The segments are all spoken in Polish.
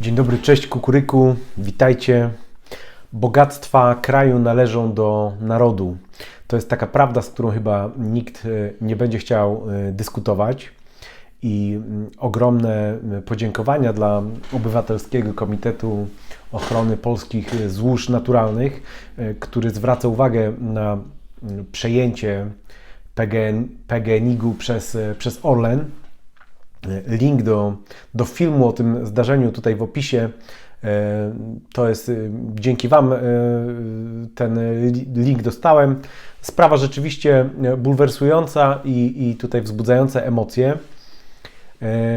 Dzień dobry, cześć Kukuryku, witajcie. Bogactwa kraju należą do narodu. To jest taka prawda, z którą chyba nikt e, nie będzie chciał e, dyskutować. I mm, ogromne e, podziękowania dla Obywatelskiego Komitetu Ochrony Polskich Złóż Naturalnych, który zwraca uwagę na mm, przejęcie PGN, PGNiG-u przez, przez Orlen link do, do filmu o tym zdarzeniu tutaj w opisie. E, to jest e, dzięki Wam e, ten link dostałem. Sprawa rzeczywiście bulwersująca i, i tutaj wzbudzająca emocje.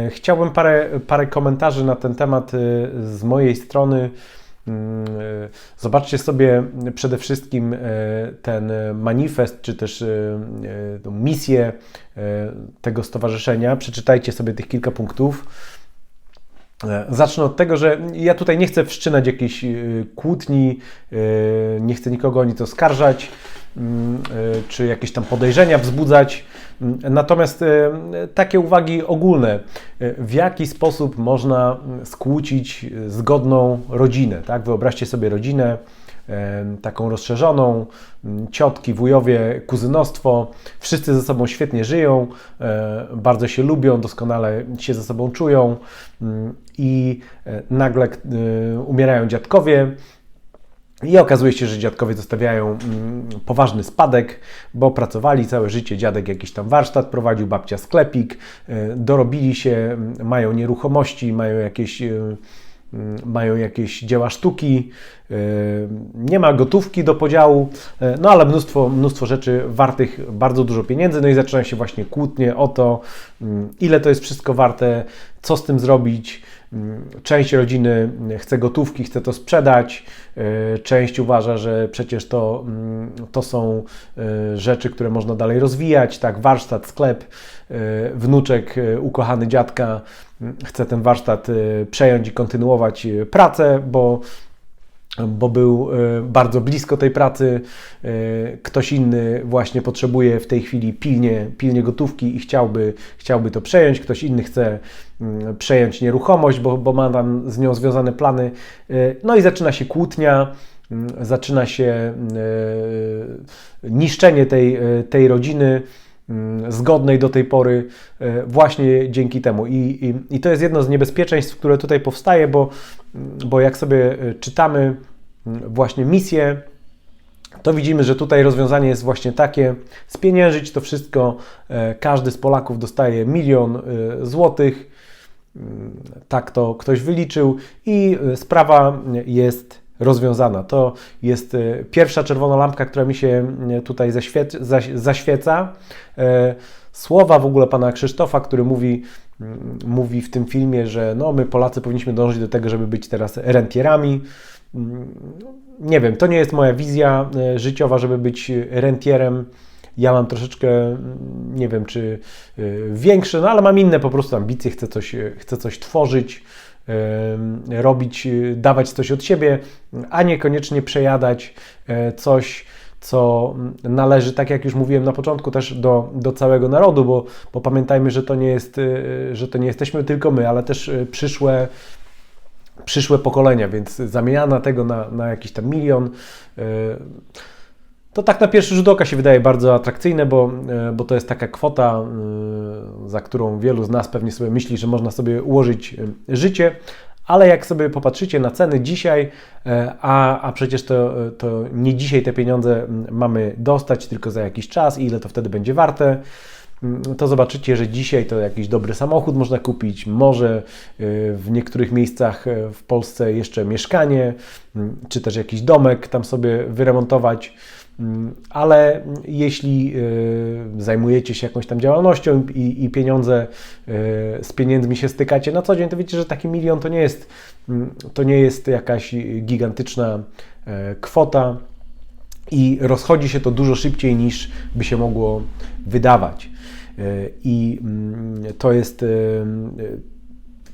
Chciałbym parę, parę komentarzy na ten temat z mojej strony. Mm, zobaczcie sobie przede wszystkim ten manifest, czy też misję tego stowarzyszenia. Przeczytajcie sobie tych kilka punktów. Zacznę od tego, że ja tutaj nie chcę wszczynać jakiejś kłótni, nie chcę nikogo o nic oskarżać, mm, czy jakieś tam podejrzenia wzbudzać. Natomiast takie uwagi ogólne, w jaki sposób można skłócić zgodną rodzinę. Tak? Wyobraźcie sobie rodzinę, taką rozszerzoną, ciotki, wujowie, kuzynostwo, wszyscy ze sobą świetnie żyją, bardzo się lubią, doskonale się ze sobą czują i nagle umierają dziadkowie, i okazuje się, że dziadkowie zostawiają mm, poważny spadek, bo pracowali całe życie. Dziadek jakiś tam warsztat prowadził, babcia sklepik, dorobili się, mają nieruchomości, mają jakieś Mm, mają jakieś dzieła sztuki, e, nie ma gotówki do podziału, no ale mnóstwo, mnóstwo rzeczy wartych bardzo dużo pieniędzy, no i zaczynają się właśnie kłótnie o to, mm, ile to jest wszystko warte, co z tym zrobić. Mm, część rodziny chce gotówki, chce to sprzedać, e, część uważa, że przecież to, to są rzeczy, które można dalej rozwijać, tak, warsztat, sklep, wnuczek, ukochany dziadka chce ten warsztat przejąć i kontynuować pracę, bo bo był y, bardzo blisko tej pracy. Ktoś inny właśnie potrzebuje w tej chwili pilnie, pilnie gotówki i chciałby, chciałby to przejąć. Ktoś inny chce mm, przejąć nieruchomość, bo, bo ma tam z nią związane plany. No i zaczyna się kłótnia, mm, zaczyna się niszczenie tej, tej rodziny. Mm, zgodnej do tej pory e, właśnie dzięki temu. I, i, I, to jest jedno z niebezpieczeństw, które tutaj powstaje, bo, bo jak sobie e, czytamy właśnie misję, to widzimy, że tutaj rozwiązanie jest właśnie takie: spieniężyć to wszystko. E, każdy z Polaków dostaje milion złotych. Mm, tak to ktoś wyliczył, i sprawa jest rozwiązana. To jest e, pierwsza czerwona lampka, która mi się e, tutaj zaświeca. E, słowa w ogóle pana Krzysztofa, który mówi, mm, mówi w tym filmie, że no, my Polacy powinniśmy dążyć do tego, żeby być teraz rentierami. Mm, nie wiem, to nie jest moja wizja życiowa, żeby być rentierem. Ja mam troszeczkę, mm, nie wiem, czy większe, no ale mam inne po prostu ambicje, chcę coś, chcę coś tworzyć robić, dawać coś od siebie, a niekoniecznie przejadać e, coś, co należy, tak jak już mówiłem na początku, też do, do całego narodu, bo, bo pamiętajmy, że to, nie jest, e, że to nie jesteśmy tylko my, ale też e, przyszłe przyszłe pokolenia, więc zamiana tego na, na jakiś tam milion to tak na pierwszy rzut oka się wydaje bardzo atrakcyjne, bo, e, bo to jest taka kwota, e, za którą wielu z nas pewnie sobie myśli, że można sobie ułożyć życie, ale jak sobie popatrzycie na ceny dzisiaj, a, a przecież to, to nie dzisiaj te pieniądze mamy dostać, tylko za jakiś czas ile to wtedy będzie warte, to zobaczycie, że dzisiaj to jakiś dobry samochód można kupić, może w niektórych miejscach w Polsce jeszcze mieszkanie, czy też jakiś domek tam sobie wyremontować. Mm, ale jeśli y, zajmujecie się jakąś tam działalnością i, pieniądze, y, z pieniędzmi się stykacie na co dzień, to wiecie, że taki milion to nie jest, mm, to nie jest jakaś gigantyczna e, kwota i rozchodzi się to dużo szybciej niż by się mogło wydawać. E, I mm, to jest e,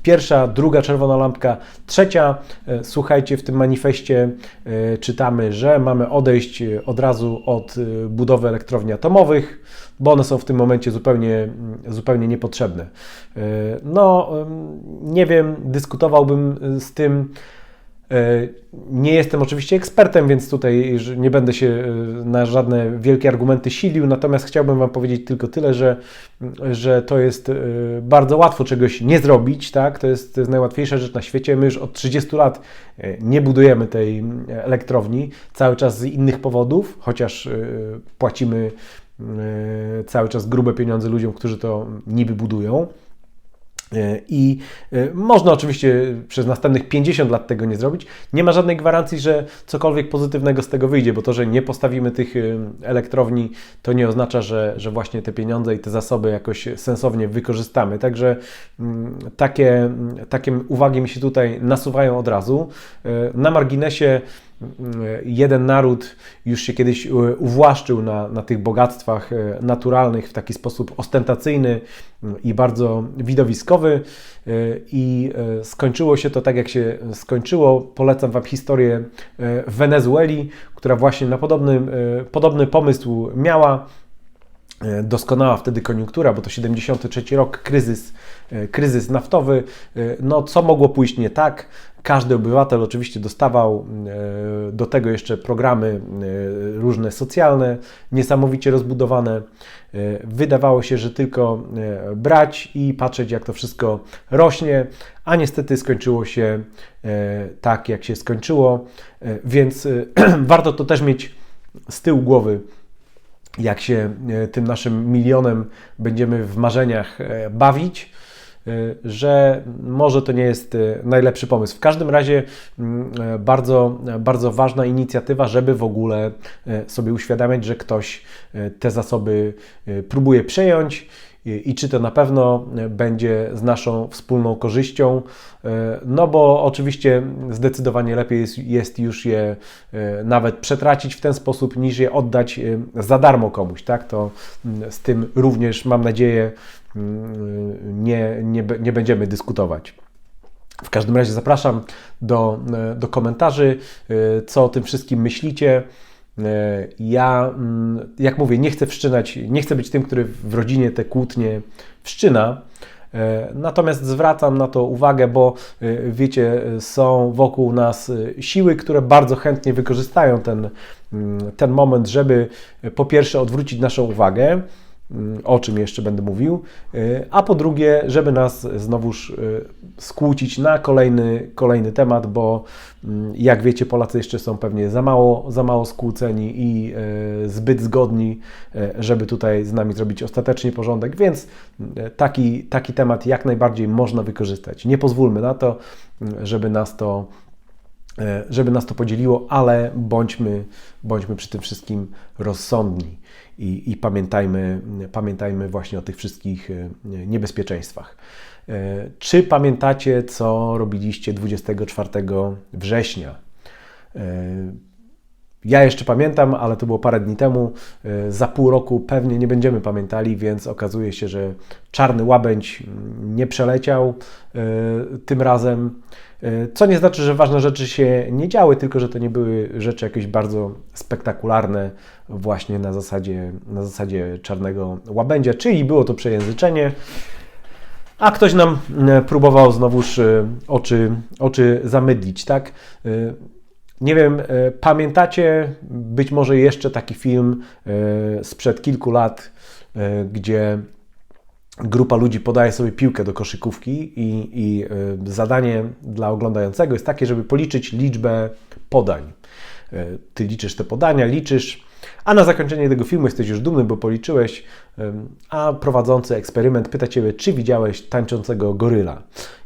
Pierwsza, druga czerwona lampka, trzecia. E, słuchajcie, w tym manifestie e, czytamy, że mamy odejść od razu od budowy elektrowni atomowych, bo one są w tym momencie zupełnie, zupełnie niepotrzebne. No, nie wiem, dyskutowałbym z tym E, nie jestem oczywiście ekspertem, więc tutaj nie będę się e, na żadne wielkie argumenty silił, natomiast chciałbym Wam powiedzieć tylko tyle, że, że to jest e, bardzo łatwo czegoś nie zrobić, tak? To jest, to jest najłatwiejsza rzecz na świecie. My już od 30 lat nie budujemy tej elektrowni, cały czas z innych powodów, chociaż płacimy cały czas grube pieniądze ludziom, którzy to niby budują. E, I e, można oczywiście przez następnych 50 lat tego nie zrobić. Nie ma żadnej gwarancji, że cokolwiek pozytywnego z tego wyjdzie, bo to, że nie postawimy tych e, elektrowni, to nie oznacza, że, że właśnie te pieniądze i te zasoby jakoś sensownie wykorzystamy. Także mm, takie, takie uwagi mi się tutaj nasuwają od razu. Na marginesie jeden naród już się kiedyś uwłaszczył na, na tych bogactwach e, naturalnych w taki sposób ostentacyjny mm, i bardzo widowiskowy e, i e, skończyło się to tak, jak się skończyło. Polecam Wam historię Wenezueli, która właśnie na podobny, podobny pomysł miała. Doskonała wtedy koniunktura, bo to 73 rok, kryzys, kryzys naftowy. No, co mogło pójść nie tak? Każdy obywatel oczywiście dostawał e, do tego jeszcze programy e, różne socjalne, niesamowicie rozbudowane. E, wydawało się, że tylko brać i patrzeć, jak to wszystko rośnie, a niestety skończyło się tak, jak się skończyło, więc warto to też mieć z tyłu głowy jak się tym naszym milionem będziemy w marzeniach bawić. Y, że może to nie jest najlepszy pomysł. W każdym razie mm, e, bardzo, bardzo ważna inicjatywa, żeby w ogóle e, sobie uświadamiać, że ktoś e, te zasoby próbuje przejąć i czy to na pewno będzie z naszą wspólną korzyścią. No bo oczywiście zdecydowanie lepiej jest, jest, już je nawet przetracić w ten sposób, niż je oddać za darmo komuś. Tak? To mm, z tym również mam nadzieję nie, nie, nie będziemy dyskutować. W każdym razie zapraszam do, do komentarzy, co o tym wszystkim myślicie. Ja, jak mówię, nie chcę wszczynać, nie chcę być tym, który w rodzinie te kłótnie wszczyna. Natomiast zwracam na to uwagę, bo wiecie, są wokół nas siły, które bardzo chętnie wykorzystają ten, ten moment, żeby po pierwsze odwrócić naszą uwagę, Mm, o czym jeszcze będę mówił, y, a po drugie, żeby nas znowuż y, skłócić na kolejny, kolejny temat, bo jak wiecie, Polacy jeszcze są pewnie za mało, za mało skłóceni i y, zbyt zgodni, żeby tutaj z nami zrobić ostatecznie porządek, więc taki, taki temat jak najbardziej można wykorzystać. Nie pozwólmy na to, żeby nas to żeby nas to podzieliło, ale bądźmy, bądźmy przy tym wszystkim rozsądni i, i pamiętajmy, pamiętajmy właśnie o tych wszystkich e, niebezpieczeństwach. E, czy pamiętacie, co robiliście 24 września? Ja jeszcze pamiętam, ale to było parę dni temu. Za pół roku pewnie nie będziemy pamiętali, więc okazuje się, że czarny łabędź nie przeleciał tym razem. E, co nie znaczy, że ważne rzeczy się nie działy, tylko że to nie były rzeczy jakieś bardzo spektakularne, właśnie na zasadzie, na zasadzie czarnego łabędzia, czyli było to przejęzyczenie. A ktoś nam próbował znowuż oczy, oczy zamydlić, tak? Nie wiem, pamiętacie być może jeszcze taki film sprzed kilku lat, gdzie grupa ludzi podaje sobie piłkę do koszykówki i, i zadanie dla oglądającego jest takie, żeby policzyć liczbę podań. Ty liczysz te podania, liczysz, a na zakończenie tego filmu jesteś już dumny, bo policzyłeś, a prowadzący eksperyment pyta Ciebie, czy widziałeś tańczącego goryla.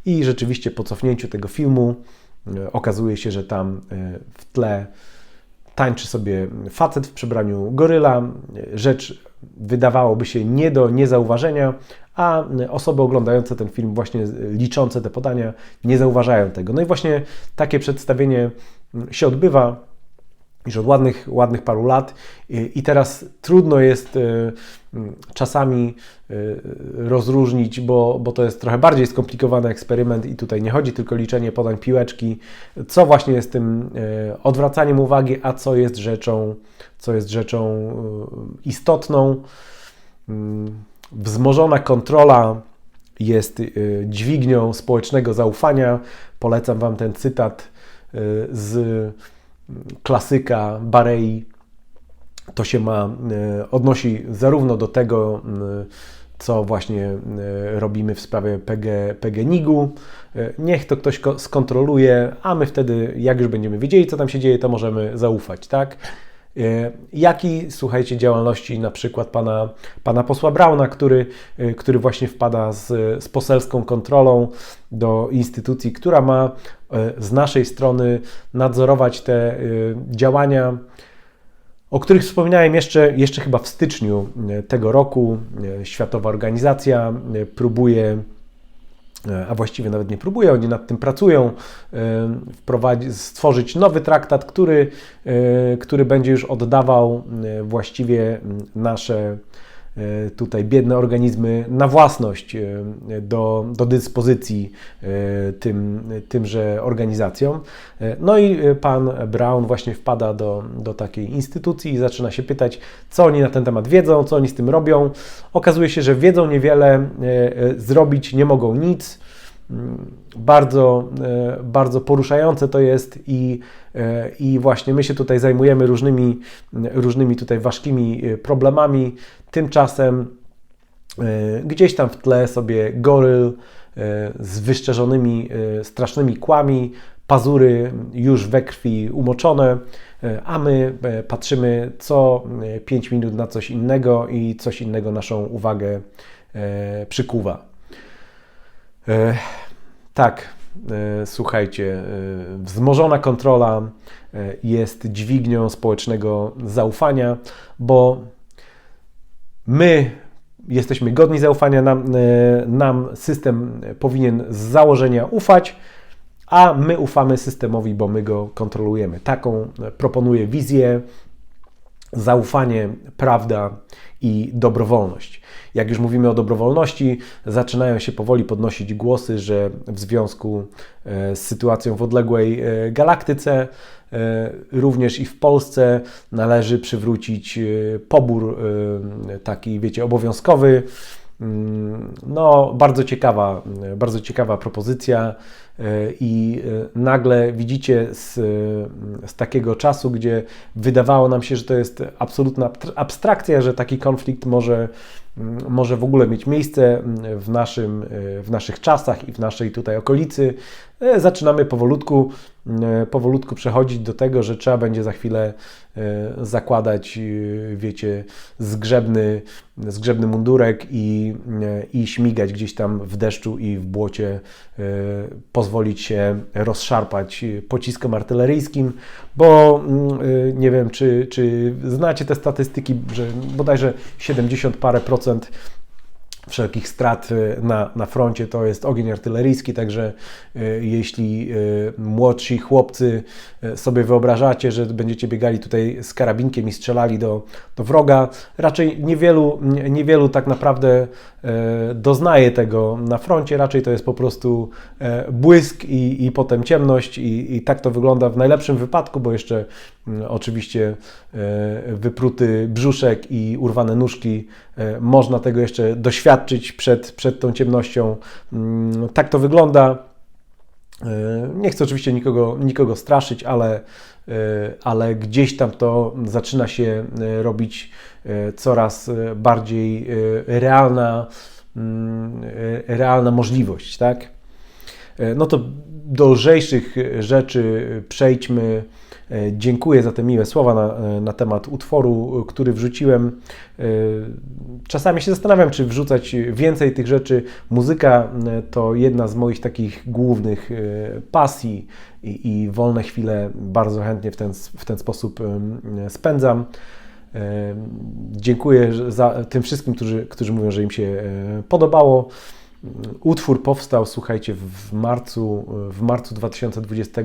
I rzeczywiście po cofnięciu tego filmu okazuje się, że tam w tle tańczy sobie facet w przebraniu goryla. Rzecz wydawałoby się nie do niezauważenia, a osoby oglądające ten film, właśnie liczące te podania, nie zauważają tego. No i właśnie takie przedstawienie się odbywa. Już od ładnych, ładnych paru lat i teraz trudno jest czasami rozróżnić, bo, bo to jest trochę bardziej skomplikowany eksperyment i tutaj nie chodzi tylko liczenie podań piłeczki, co właśnie jest tym odwracaniem uwagi, a co jest rzeczą, co jest rzeczą istotną. Wzmożona kontrola jest y, dźwignią społecznego zaufania. Polecam Wam ten cytat y, z mm, klasyka Barei. To się ma, y, odnosi zarówno do tego, co właśnie robimy w sprawie PG, PGNiG-u. Niech to ktoś skontroluje, a my wtedy, jak już będziemy wiedzieli, co tam się dzieje, to możemy zaufać, tak? E, Jaki, słuchajcie, działalności na przykład pana, pana posła Brauna, który, e, który właśnie wpada z, z poselską kontrolą do instytucji, która ma e, z naszej strony nadzorować te działania, o których wspominałem jeszcze, jeszcze chyba w styczniu tego roku. Światowa organizacja próbuje a właściwie nawet nie próbują, oni nad tym pracują, e, stworzyć nowy traktat, który, e, który będzie już oddawał właściwie nasze tutaj biedne organizmy na własność do, do dyspozycji tym, tymże organizacjom. No i pan Brown właśnie wpada do, do takiej instytucji i zaczyna się pytać, co oni na ten temat wiedzą, co oni z tym robią. Okazuje się, że wiedzą niewiele, zrobić nie mogą nic bardzo, e, bardzo poruszające to jest i, e, i właśnie my się tutaj zajmujemy różnymi, różnymi tutaj ważkimi e, problemami. Tymczasem gdzieś tam w tle sobie goryl z wyszczerzonymi strasznymi kłami, pazury już we krwi umoczone, a my patrzymy co 5 minut na coś innego i coś innego naszą uwagę przykuwa. E, tak, e, słuchajcie, e, wzmożona kontrola jest dźwignią społecznego zaufania, bo my jesteśmy godni zaufania, nam, nam system powinien z założenia ufać, a my ufamy systemowi, bo my go kontrolujemy. Taką proponuję wizję, zaufanie, prawda i dobrowolność. Jak już mówimy o dobrowolności, zaczynają się powoli podnosić głosy, że w związku e, z sytuacją w odległej e, galaktyce, e, również i w Polsce należy przywrócić pobór taki, wiecie, obowiązkowy. Mm, no, bardzo ciekawa, bardzo ciekawa propozycja i nagle widzicie z, z takiego czasu, gdzie wydawało nam się, że to jest absolutna abstrakcja, że taki konflikt może może w ogóle mieć miejsce w, naszym, w naszych czasach i w naszej tutaj okolicy. E, zaczynamy powolutku, e, powolutku przechodzić do tego, że trzeba będzie za chwilę e, zakładać, wiecie, zgrzebny, zgrzebny mundurek i, i śmigać gdzieś tam w deszczu i w błocie, pozwolić się rozszarpać pociskom artyleryjskim, bo nie wiem, czy, czy znacie te statystyki, że bodajże 70 parę procent wszelkich strat y, na, na froncie. To jest ogień artyleryjski, także y, jeśli y, młodsi chłopcy sobie wyobrażacie, że będziecie biegali tutaj z karabinkiem i strzelali do, do wroga, raczej niewielu, niewielu tak naprawdę doznaje tego na froncie, raczej to jest po prostu błysk i, i potem ciemność i, i tak to wygląda w najlepszym wypadku, bo jeszcze oczywiście wypruty brzuszek i urwane nóżki, można tego jeszcze doświadczyć świadczyć przed, przed tą ciemnością. Mm, tak to wygląda. E, nie chcę oczywiście nikogo, nikogo straszyć, ale, e, ale gdzieś tam to zaczyna się e, robić coraz bardziej realna, mm, realna możliwość, tak? No to do lżejszych rzeczy przejdźmy. E, dziękuję za te miłe słowa na, e, na temat utworu, który wrzuciłem. E, czasami się zastanawiam, czy wrzucać więcej tych rzeczy. Muzyka to jedna z moich takich głównych pasji i, i wolne chwile bardzo chętnie w ten, w ten sposób spędzam. Dziękuję za tym wszystkim, którzy, którzy mówią, że im się podobało. Utwór powstał, słuchajcie, w marcu, w marcu 2020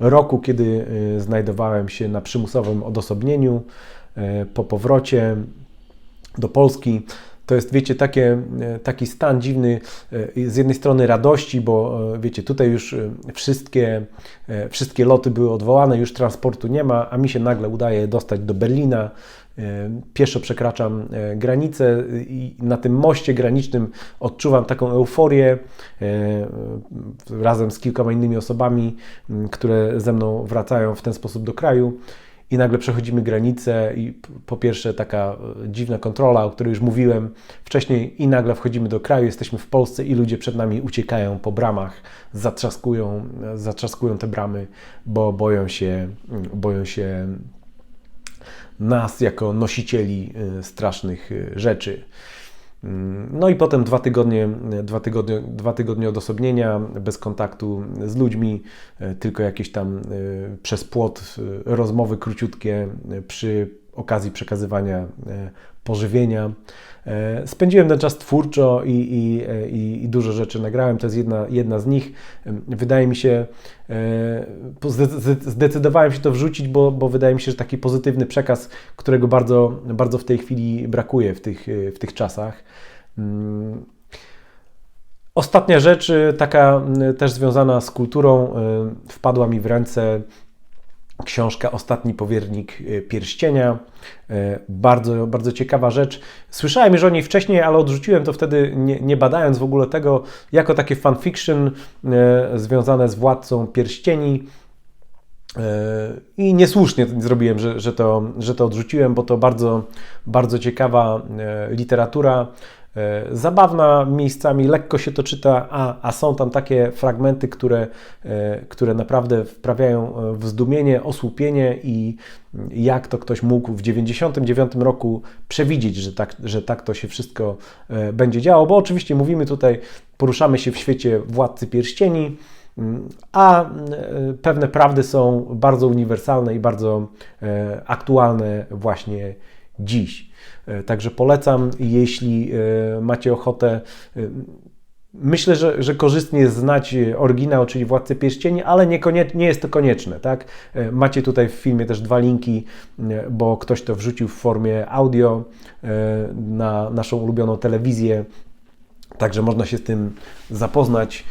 roku, kiedy znajdowałem się na przymusowym odosobnieniu po powrocie do Polski to jest, wiecie, takie, e, taki stan dziwny e, z jednej strony radości, bo e, wiecie, tutaj już wszystkie, wszystkie loty były odwołane, już transportu nie ma, a mi się nagle udaje dostać do Berlina. Pieszo przekraczam granicę i na tym moście granicznym odczuwam taką euforię razem z kilkoma innymi osobami, które ze mną wracają w ten sposób do kraju i nagle przechodzimy granicę i po pierwsze taka e, dziwna kontrola, o której już mówiłem wcześniej i nagle wchodzimy do kraju, jesteśmy w Polsce i ludzie przed nami uciekają po bramach, zatrzaskują, zatrzaskują te bramy, bo boją się, boją się nas jako nosicieli e, strasznych e, rzeczy. No i potem dwa tygodnie, dwa, tygodnie, dwa tygodnie odosobnienia, bez kontaktu z ludźmi, e, tylko jakieś tam e, przez płot e, rozmowy króciutkie przy okazji przekazywania pożywienia. E, spędziłem ten czas twórczo i, i, i, i, dużo rzeczy nagrałem. To jest jedna, jedna z nich. Wydaje mi się, e, zdecydowałem się to wrzucić, bo, bo wydaje mi się, że taki pozytywny przekaz, którego bardzo, bardzo w tej chwili brakuje w tych, w tych czasach. Mm. Ostatnia rzecz, taka też związana z kulturą, wpadła mi w ręce książka Ostatni powiernik e, pierścienia. E, bardzo, bardzo ciekawa rzecz. Słyszałem już o niej wcześniej, ale odrzuciłem to wtedy, nie, nie badając w ogóle tego, jako takie fanfiction e, związane z władcą pierścieni. I niesłusznie zrobiłem, że, że, to, że to odrzuciłem, bo to bardzo, bardzo ciekawa literatura zabawna miejscami, lekko się to czyta, a, a są tam takie fragmenty, które, e, które naprawdę wprawiają e, w zdumienie, osłupienie i jak to ktoś mógł w 99 roku przewidzieć, że tak, że tak to się wszystko będzie działo, bo oczywiście mówimy tutaj, poruszamy się w świecie Władcy Pierścieni, mm, a pewne prawdy są bardzo uniwersalne i bardzo aktualne właśnie dziś. E, także polecam, jeśli e, macie ochotę. E, myślę, że, że korzystnie znać oryginał, czyli Władcę Pierścieni, ale nie jest to konieczne. Tak? Macie tutaj w filmie też dwa linki, bo ktoś to wrzucił w formie audio na naszą ulubioną telewizję Także można się z tym zapoznać.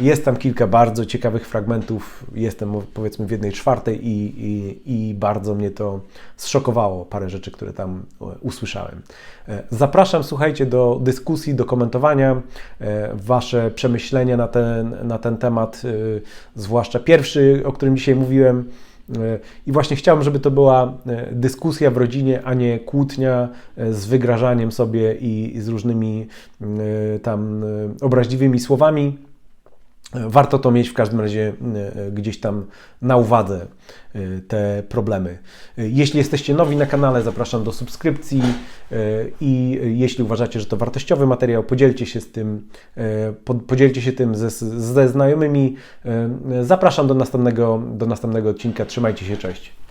Jest tam kilka bardzo ciekawych fragmentów. Jestem powiedzmy w jednej czwartej i, i, i, bardzo mnie to zszokowało, parę rzeczy, które tam e, usłyszałem. E, zapraszam, słuchajcie, do dyskusji, do komentowania. E, wasze przemyślenia na ten, na ten temat, zwłaszcza pierwszy, o którym dzisiaj mówiłem i właśnie chciałbym, żeby to była e, dyskusja w rodzinie, a nie kłótnia e, z wygrażaniem sobie i z różnymi e, tam obraźliwymi słowami. Warto to mieć w każdym razie gdzieś tam na uwadze te problemy. Jeśli jesteście nowi na kanale, zapraszam do subskrypcji i jeśli uważacie, że to wartościowy materiał, podzielcie się z tym, podzielcie się tym ze, ze znajomymi. Zapraszam do następnego, do następnego odcinka. Trzymajcie się, cześć.